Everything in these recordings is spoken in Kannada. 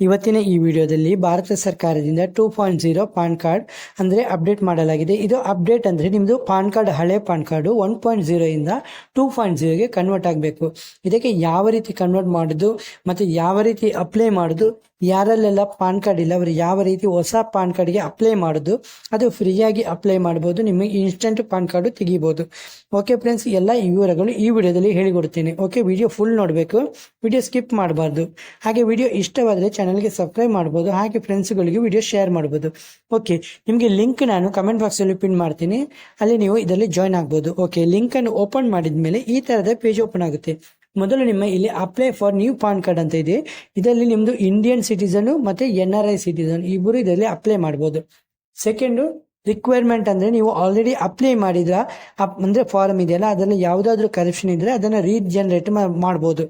ಇವತ್ತಿನ ಈ ವಿಡಿಯೋದಲ್ಲಿ ಭಾರತ ಸರ್ಕಾರದಿಂದ two point zero PAN card ಅಂದ್ರೆ ಅಪ್ಡೇಟ್ ಮಾಡಲಾಗಿದೆ. ಇದು ಅಪ್ಡೇಟ್ ಅಂದ್ರೆ ನಿಮ್ಮದು ಪಾನ್ ಕಾರ್ಡ್, ಹಳೆ PAN card one point zero ಇಂದ ಟೂ ಪಾಯಿಂಟ್ ಜೀರೋಗೆ ಕನ್ವರ್ಟ್ ಆಗಬೇಕು. ಇದಕ್ಕೆ ಯಾವ ರೀತಿ ಕನ್ವರ್ಟ್ ಮಾಡೋದು ಮತ್ತೆ ಯಾವ ರೀತಿ ಅಪ್ಲೈ ಮಾಡೋದು ಯಾರಲ್ಲೆಲ್ಲ ಪಾನ್ ಕಾರ್ಡ್ ಇಲ್ಲ, ಅವರು ಯಾವ ರೀತಿ ಹೊಸ ಪಾನ್ ಕಾರ್ಡ್ಗೆ ಅಪ್ಲೈ ಮಾಡೋದು, ಅದು ಫ್ರೀಯಾಗಿ ಅಪ್ಲೈ ಮಾಡ್ಬೋದು, ನಿಮಗೆ ಇನ್ಸ್ಟೆಂಟ್ ಪಾನ್ ಕಾರ್ಡು ತೆಗಿಬೋದು. ಓಕೆ ಫ್ರೆಂಡ್ಸ್, ಎಲ್ಲ ವಿವರಗಳು ಈ ವಿಡಿಯೋದಲ್ಲಿ ಹೇಳಿಕೊಡ್ತೀನಿ. ಓಕೆ, ವಿಡಿಯೋ ಫುಲ್ ನೋಡಬೇಕು, ವಿಡಿಯೋ ಸ್ಕಿಪ್ ಮಾಡಬಾರ್ದು. ಹಾಗೆ ವಿಡಿಯೋ ಇಷ್ಟವಾದರೆ ಚಾನಲ್ಗೆ ಸಬ್ಸ್ಕ್ರೈಬ್ ಮಾಡ್ಬೋದು, ಹಾಗೆ ಫ್ರೆಂಡ್ಸ್ಗಳಿಗೆ ವಿಡಿಯೋ ಶೇರ್ ಮಾಡ್ಬೋದು. ಓಕೆ, ನಿಮಗೆ ಲಿಂಕ್ ನಾನು ಕಮೆಂಟ್ ಬಾಕ್ಸಲ್ಲಿ ಪಿನ್ ಮಾಡ್ತೀನಿ. ಅಲ್ಲಿ ನೀವು ಇದರಲ್ಲಿ ಜಾಯ್ನ್ ಆಗ್ಬೋದು. ಓಕೆ, ಲಿಂಕನ್ನು ಓಪನ್ ಮಾಡಿದ ಮೇಲೆ ಈ ಥರದ ಪೇಜ್ ಓಪನ್ ಆಗುತ್ತೆ. ಮೊದಲು ನಿಮ್ಮ ಇಲ್ಲಿ apply for new PAN card ಅಂತ ಇದೆ. ಇದರಲ್ಲಿ ನಿಮ್ಮದು ಇಂಡಿಯನ್ ಸಿಟಿಸನ್ ಮತ್ತೆ ಎನ್ ಆರ್ ಐ ಸಿಟಿಸನ್ ಇಬ್ಬರು ಇದರಲ್ಲಿ ಅಪ್ಲೈ ಮಾಡ್ಬೋದು. ಸೆಕೆಂಡು ರಿಕ್ವೈರ್ಮೆಂಟ್ ಅಂದರೆ ನೀವು ಆಲ್ರೆಡಿ ಅಪ್ಲೈ ಮಾಡಿದ್ರ, ಅಪ್ ಅಂದರೆ ಫಾರ್ಮ್ ಇದೆಯಲ್ಲ, ಅದರಲ್ಲಿ ಯಾವುದಾದ್ರೂ ಕರೆಕ್ಷನ್ ಇದ್ದರೆ ಅದನ್ನು ರೀಜನರೇಟ್ ಮಾಡ್ಬೋದು.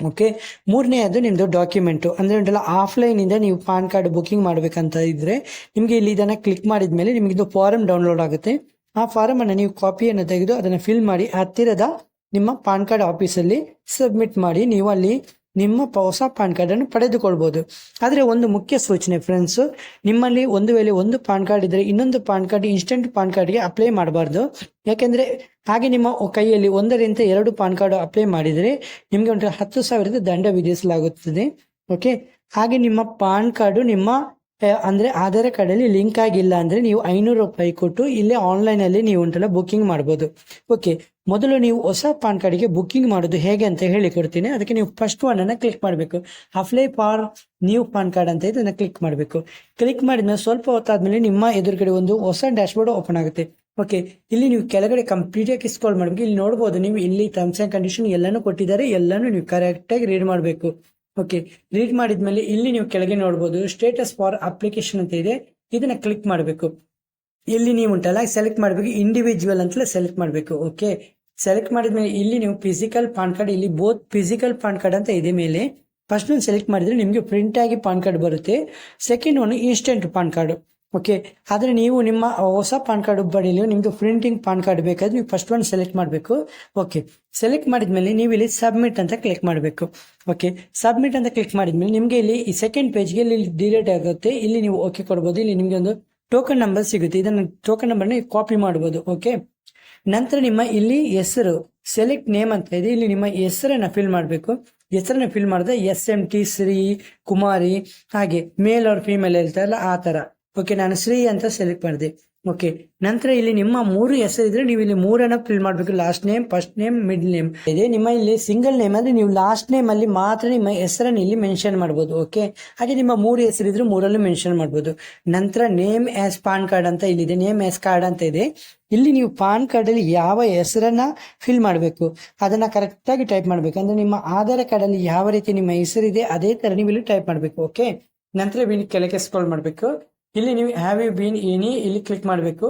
ಓಕೆ ಮೂರನೇದು ನಿಮ್ಮದು ಡಾಕ್ಯುಮೆಂಟು ಅಂದರೆ ಉಂಟಲ್ಲ ಆಫ್ಲೈನಿಂದ ನೀವು ಪಾನ್ ಕಾರ್ಡ್ ಬುಕಿಂಗ್ ಮಾಡಬೇಕಂತ ಇದ್ದರೆ ನಿಮಗೆ ಇಲ್ಲಿ ಇದನ್ನು ಕ್ಲಿಕ್ ಮಾಡಿದ ಮೇಲೆ ನಿಮಗೆ ಇದು ಫಾರಮ್ ಡೌನ್ಲೋಡ್ ಆಗುತ್ತೆ. ಆ ಫಾರಮನ್ನು ನೀವು ಕಾಪಿಯನ್ನು ತೆಗೆದು ಅದನ್ನು ಫಿಲ್ ಮಾಡಿ, ಹತ್ತಿರದ ನಿಮ್ಮ ಪಾನ್ ಕಾರ್ಡ್ ಆಫೀಸಲ್ಲಿ ಸಬ್ಮಿಟ್ ಮಾಡಿ ನೀವು ಅಲ್ಲಿ ನಿಮ್ಮ ಹೊಸ ಪಾನ್ ಕಾರ್ಡನ್ನು ಪಡೆದುಕೊಳ್ಬೋದು. ಆದರೆ ಒಂದು ಮುಖ್ಯ ಸೂಚನೆ ಫ್ರೆಂಡ್ಸು ನಿಮ್ಮಲ್ಲಿ ಒಂದು ವೇಳೆ ಒಂದು ಪಾನ್ ಕಾರ್ಡ್ ಇದ್ದರೆ ಇನ್ನೊಂದು ಪಾನ್ ಕಾರ್ಡ್ ಇನ್ಸ್ಟೆಂಟ್ ಪಾನ್ ಕಾರ್ಡ್ಗೆ ಅಪ್ಲೈ ಮಾಡಬಾರ್ದು. ಯಾಕೆಂದರೆ ಹಾಗೆ ನಿಮ್ಮ ಕೈಯಲ್ಲಿ ಒಂದರಿಂದ ಎರಡು ಪಾನ್ ಕಾರ್ಡ್ ಅಪ್ಲೈ ಮಾಡಿದರೆ ನಿಮಗೆ ಒಂದು ಹತ್ತು ಸಾವಿರದ ದಂಡ ವಿಧಿಸಲಾಗುತ್ತದೆ. ಓಕೆ ಹಾಗೆ ನಿಮ್ಮ ಪಾನ್ ಕಾರ್ಡು, ನಿಮ್ಮ ಅಂದ್ರೆ ಆಧಾರ್ ಕಾರ್ಡಲ್ಲಿ ಲಿಂಕ್ ಆಗಿಲ್ಲ ಅಂದರೆ ನೀವು ಐನೂರು ರೂಪಾಯಿ ಕೊಟ್ಟು ಇಲ್ಲೇ ಆನ್ಲೈನಲ್ಲಿ ನೀವು ಉಂಟಲ್ಲ ಬುಕ್ಕಿಂಗ್ ಮಾಡ್ಬೋದು. ಓಕೆ, ಮೊದಲು ನೀವು ಹೊಸ ಪಾನ್ ಕಾರ್ಡಿಗೆ ಬುಕ್ಕಿಂಗ್ ಮಾಡೋದು ಹೇಗೆ ಅಂತ ಹೇಳಿಕೊಡ್ತೀನಿ ಅದಕ್ಕೆ ನೀವು ಫಸ್ಟ್ ಒನ್ ಅನ್ನ ಕ್ಲಿಕ್ ಮಾಡಬೇಕು. Apply for new PAN card ಅಂತ ಇದನ್ನು ಕ್ಲಿಕ್ ಮಾಡಬೇಕು. ಕ್ಲಿಕ್ ಮಾಡಿದ್ಮೇಲೆ ಸ್ವಲ್ಪ ಹೊತ್ತಾದ್ಮೇಲೆ ನಿಮ್ಮ ಎದುರುಗಡೆ ಒಂದು ಹೊಸ ಡ್ಯಾಶ್ಬೋರ್ಡ್ ಓಪನ್ ಆಗುತ್ತೆ. ಓಕೆ, ಇಲ್ಲಿ ನೀವು ಕೆಳಗಡೆ ಕಂಪ್ಲೀಟಾಗಿ ಸ್ಕ್ರೋಲ್ ಮಾಡಬೇಕು. ಇಲ್ಲಿ ನೋಡಬಹುದು ನೀವು ಇಲ್ಲಿ ಟರ್ಮ್ಸ್ ಅಂಡ್ ಕಂಡೀಷನ್ ಎಲ್ಲಾನು ಕೊಟ್ಟಿದ್ದಾರೆ, ಎಲ್ಲನೂ ನೀವು ಕರೆಕ್ಟಾಗಿ ರೀಡ್ ಮಾಡಬೇಕು. ಓಕೆ ರೀಡ್ ಮಾಡಿದ್ಮೇಲೆ ಇಲ್ಲಿ ನೀವು ಕೆಳಗೆ ನೋಡಬಹುದು ಸ್ಟೇಟಸ್ ಫಾರ್ ಅಪ್ಲಿಕೇಶನ್ ಅಂತ ಇದೆ. ಇದನ್ನ ಕ್ಲಿಕ್ ಮಾಡಬೇಕು. ಇಲ್ಲಿ ನೀವು ಉಂಟಲ್ಲ ಸೆಲೆಕ್ಟ್ ಮಾಡಬೇಕು ಇಂಡಿವಿಜುವಲ್ ಅಂತಲೇ ಸೆಲೆಕ್ಟ್ ಮಾಡಬೇಕು. ಓಕೆ ಸೆಲೆಕ್ಟ್ ಮಾಡಿದ್ಮೇಲೆ ಇಲ್ಲಿ ನೀವು ಫಿಸಿಕಲ್ ಪಾನ್ ಕಾರ್ಡ್ ಇಲ್ಲಿ ಬೋತ್ ಫಿಸಿಕಲ್ ಪಾನ್ ಕಾರ್ಡ್ ಅಂತ ಇದೆ ಮೇಲೆ. ಫಸ್ಟ್ ಒಂದು ಸೆಲೆಕ್ಟ್ ಮಾಡಿದ್ರೆ ನಿಮಗೆ ಪ್ರಿಂಟ್ ಆಗಿ ಪಾನ್ ಕಾರ್ಡ್ ಬರುತ್ತೆ. Second one instant PAN card okay ಆದರೆ ನೀವು ನಿಮ್ಮ ಹೊಸ ಪಾನ್ ಕಾರ್ಡ್ ಬರೀಲಿ ನಿಮ್ಮದು ಪ್ರಿಂಟಿಂಗ್ ಪಾನ್ ಕಾರ್ಡ್ ಬೇಕಾದ್ರೆ ನೀವು ಫಸ್ಟ್ ಒಂದು ಸೆಲೆಕ್ಟ್ ಮಾಡಬೇಕು. ಓಕೆ ಸೆಲೆಕ್ಟ್ ಮಾಡಿದ್ಮೇಲೆ ನೀವು ಇಲ್ಲಿ ಸಬ್ಮಿಟ್ ಅಂತ ಕ್ಲಿಕ್ ಮಾಡಬೇಕು. ಓಕೆ ಸಬ್ಮಿಟ್ ಅಂತ ಕ್ಲಿಕ್ ಮಾಡಿದ್ಮೇಲೆ ನಿಮಗೆ ಇಲ್ಲಿ ಈ ಸೆಕೆಂಡ್ ಪೇಜ್ಗೆ ಇಲ್ಲಿ ಡಿಲೇಟ್ ಆಗುತ್ತೆ. ಇಲ್ಲಿ ನೀವು ಓಕೆ ಕೊಡ್ಬೋದು. ಇಲ್ಲಿ ನಿಮಗೆ ಒಂದು ಟೋಕನ್ ನಂಬರ್ ಸಿಗುತ್ತೆ. ಇದನ್ನು ಟೋಕನ್ ನಂಬರ್ನ ಕಾಪಿ ಮಾಡ್ಬೋದು. ಓಕೆ ನಂತರ ನಿಮ್ಮ ಇಲ್ಲಿ ಹೆಸರು ಸೆಲೆಕ್ಟ್ ನೇಮ್ ಅಂತ ಇದೆ. ಇಲ್ಲಿ ನಿಮ್ಮ ಹೆಸರನ್ನು ಫಿಲ್ ಮಾಡಬೇಕು. ಹೆಸರನ್ನ ಫಿಲ್ ಮಾಡಿದ್ರೆ S M T Shri Kumari, ಹಾಗೆ ಮೇಲ್ ಅವ್ರ ಫೀಮೇಲ್ ಇರ್ತಾರಲ್ಲ ಆ ತರ. ಓಕೆ ನಾನು ಶ್ರೀ ಅಂತ ಸೆಲೆಕ್ಟ್ ಮಾಡಿದೆ. ಓಕೆ ನಂತರ ಇಲ್ಲಿ ನಿಮ್ಮ ಮೂರು ಹೆಸರು ಇದ್ರೆ ನೀವು ಇಲ್ಲಿ ಮೂರನ್ನ ಫಿಲ್ ಮಾಡಬೇಕು. Last name first name mid name ಇದೆ, ನಿಮ್ಮ ಇಲ್ಲಿ ಸಿಂಗಲ್ ನೇಮ್ ಅಂದ್ರೆ ನೀವು ಲಾಸ್ಟ್ ನೇಮ್ ಅಲ್ಲಿ ಮಾತ್ರ ನಿಮ್ಮ ಹೆಸರನ್ನು ಇಲ್ಲಿ ಮೆನ್ಷನ್ ಮಾಡಬಹುದು ಓಕೆ ಹಾಗೆ ನಿಮ್ಮ ಮೂರು ಹೆಸರು ಇದ್ರೆ ಮೂರಲ್ಲೂ ಮೆನ್ಷನ್ ಮಾಡಬಹುದು ನಂತರ ನೇಮ್ ಆಸ್ ಪಾನ್ ಕಾರ್ಡ್ ಅಂತ ಇಲ್ಲಿದೆ. ನೇಮ್ ಆಸ್ ಕಾರ್ಡ್ ಅಂತ ಇದೆ. ಇಲ್ಲಿ ನೀವು ಪಾನ್ ಕಾರ್ಡ್ ಅಲ್ಲಿ ಯಾವ ಹೆಸರನ್ನ ಫಿಲ್ ಮಾಡಬೇಕು, ಅದನ್ನ ಕರೆಕ್ಟ್ ಆಗಿ ಟೈಪ್ ಮಾಡಬೇಕು. ಅಂದ್ರೆ ನಿಮ್ಮ ಆಧಾರ್ ಕಾರ್ಡ್ ಅಲ್ಲಿ ಯಾವ ರೀತಿ ನಿಮ್ಮ ಹೆಸರಿದೆ, ಅದೇ ತರ ನೀವು ಇಲ್ಲಿ ಟೈಪ್ ಮಾಡಬೇಕು. ಓಕೆ ನಂತರ ಕೆಳಗೆ ಸ್ಕ್ರೋಲ್ ಮಾಡಬೇಕು. ಇಲ್ಲಿ ನೀವು ಹ್ಯಾವ್ ಯು ಬೀನ್ ಎನಿ ಇಲ್ಲಿ ಕ್ಲಿಕ್ ಮಾಡಬೇಕು.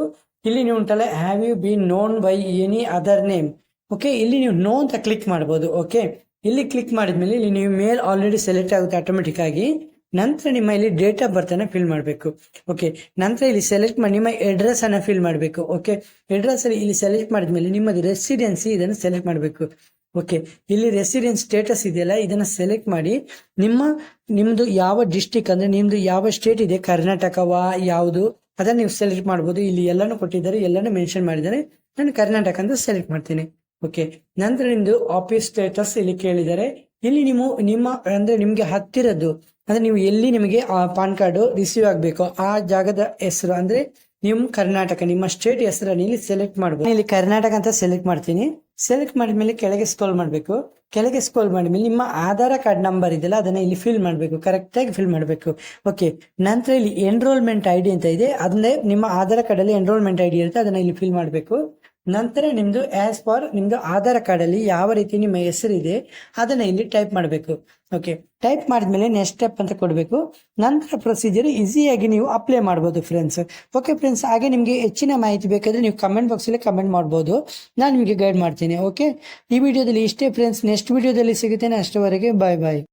ಇಲ್ಲಿ ನೀವು ಉಂಟಲ್ಲ have you been known by any other name okay ಇಲ್ಲಿ ನೀವು ನೋ ಅಂತ ಕ್ಲಿಕ್ ಮಾಡ್ಬೋದು ಓಕೆ ಇಲ್ಲಿ ಕ್ಲಿಕ್ ಮಾಡಿದ್ಮೇಲೆ ಇಲ್ಲಿ ನೀವು ಮೇಲ್ ಆಲ್ರೆಡಿ ಸೆಲೆಕ್ಟ್ ಆಗುತ್ತೆ ಆಟೋಮೆಟಿಕ್ ಆಗಿ. ನಂತರ ನಿಮ್ಮ ಇಲ್ಲಿ ಡೇಟ್ ಆಫ್ ಬರ್ತ್ ಅನ್ನು ಫಿಲ್ ಮಾಡಬೇಕು ಓಕೆ ನಂತರ ಇಲ್ಲಿ ಸೆಲೆಕ್ಟ್ ಮಾಡಿ, ನಿಮ್ಮ ಅಡ್ರೆಸ್ ಅನ್ನ ಫಿಲ್ ಮಾಡಬೇಕು ಓಕೆ ಅಡ್ರೆಸ್ ಅಲ್ಲಿ ಇಲ್ಲಿ ಸೆಲೆಕ್ಟ್ ಮಾಡಿದ್ಮೇಲೆ ನಿಮ್ಮದು ರೆಸಿಡೆನ್ಸಿ ಇದನ್ನು ಸೆಲೆಕ್ಟ್ ಮಾಡಬೇಕು. ಓಕೆ ಇಲ್ಲಿ ರೆಸಿಡೆನ್ಸ್ ಸ್ಟೇಟಸ್ ಇದೆಯಲ್ಲ, ಇದನ್ನ ಸೆಲೆಕ್ಟ್ ಮಾಡಿ ನಿಮ್ಮ, ನಿಮ್ದು ಯಾವ ಡಿಸ್ಟಿಕ್ ಅಂದ್ರೆ ನಿಮ್ದು ಯಾವ ಸ್ಟೇಟ್ ಇದೆ ಕರ್ನಾಟಕವಾ ಯಾವುದು, ಅದನ್ನ ನೀವು ಸೆಲೆಕ್ಟ್ ಮಾಡ್ಬೋದು. ಇಲ್ಲಿ ಎಲ್ಲಾನು ಕೊಟ್ಟಿದ್ದಾರೆ, ಎಲ್ಲಾನು ಮೆನ್ಷನ್ ಮಾಡಿದ್ದಾರೆ. ನಾನು ಕರ್ನಾಟಕ ಅಂತ ಸೆಲೆಕ್ಟ್ ಮಾಡ್ತೀನಿ. ಓಕೆ ನಂತರ ನಿಮ್ದು ಆಫೀಸ್ ಸ್ಟೇಟಸ್ ಇಲ್ಲಿ ಕೇಳಿದ್ದಾರೆ. ಇಲ್ಲಿ ನೀವು ನಿಮ್ಮ ಅಂದ್ರೆ ನಿಮ್ಗೆ ಹತ್ತಿರದ್ದು, ಅಂದ್ರೆ ನೀವು ಎಲ್ಲಿ ನಿಮಗೆ ಪಾನ್ ಕಾರ್ಡ್ ರಿಸೀವ್ ಆಗಬೇಕು, ಆ ಜಾಗದ ಹೆಸರು ಅಂದ್ರೆ ನಿಮ್ಮ ಕರ್ನಾಟಕ, ನಿಮ್ಮ ಸ್ಟೇಟ್ ಹೆಸರನ್ನು ಇಲ್ಲಿ ಸೆಲೆಕ್ಟ್ ಮಾಡಬಹುದು ಇಲ್ಲಿ ಕರ್ನಾಟಕ ಅಂತ ಸೆಲೆಕ್ಟ್ ಮಾಡ್ತೀನಿ. ಸೆಲೆಕ್ಟ್ ಮಾಡಿದ್ಮೇಲೆ ಕೆಳಗೆ ಸ್ಕ್ರೋಲ್ ಮಾಡಬೇಕು. ಕೆಳಗೆ ಸ್ಕ್ರೋಲ್ ಮಾಡಿದ್ಮೇಲೆ ನಿಮ್ಮ ಆಧಾರ್ ಕಾರ್ಡ್ ನಂಬರ್ ಇದೆಯಲ್ಲ, ಅದನ್ನ ಇಲ್ಲಿ ಫಿಲ್ ಮಾಡಬೇಕು. ಕರೆಕ್ಟಾಗಿ ಫಿಲ್ ಮಾಡಬೇಕು. ಓಕೆ ನಂತರ ಇಲ್ಲಿ ಎನ್ರೋಲ್ಮೆಂಟ್ ಐ ಅಂತ ಇದೆ. ಅದನ್ನೇ ನಿಮ್ಮ ಆಧಾರ್ ಕಾರ್ಡಲ್ಲಿ ಎನ್ರೋಲ್ಮೆಂಟ್ ಐ ಇರುತ್ತೆ, ಅದನ್ನ ಇಲ್ಲಿ ಫಿಲ್ ಮಾಡಬೇಕು. ನಂತರ ನಿಮ್ದು ಆಸ್ ಪರ್ ನಿಮ್ದು ಆಧಾರ್ ಕಾರ್ಡ್ ಅಲ್ಲಿ ಯಾವ ರೀತಿ ನಿಮ್ಮ ಹೆಸರಿದೆ, ಅದನ್ನ ಇಲ್ಲಿ ಟೈಪ್ ಮಾಡಬೇಕು. ಓಕೆ ಟೈಪ್ ಮಾಡಿದ್ಮೇಲೆ ನೆಕ್ಸ್ಟ್ ಸ್ಟೆಪ್ ಅಂತ ಕೊಡಬೇಕು. ನಂತರ ಪ್ರೊಸೀಜರ್ ಈಸಿಯಾಗಿ ನೀವು ಅಪ್ಲೈ ಮಾಡ್ಬೋದು ಫ್ರೆಂಡ್ಸ್ ಓಕೆ ಫ್ರೆಂಡ್ಸ್ ಹಾಗೆ ನಿಮಗೆ ಹೆಚ್ಚಿನ ಮಾಹಿತಿ ಬೇಕಾದ್ರೆ ನೀವು ಕಮೆಂಟ್ ಬಾಕ್ಸಲ್ಲಿ ಕಮೆಂಟ್ ಮಾಡ್ಬೋದು. ನಾನು ನಿಮಗೆ ಗೈಡ್ ಮಾಡ್ತೀನಿ. ಓಕೆ ಈ ವಿಡಿಯೋದಲ್ಲಿ ಇಷ್ಟೇ ಫ್ರೆಂಡ್ಸ್ ನೆಕ್ಸ್ಟ್ ವಿಡಿಯೋದಲ್ಲಿ ಸಿಗುತ್ತೇನೆ ಅಷ್ಟವರೆಗೆ ಬಾಯ್ ಬಾಯ್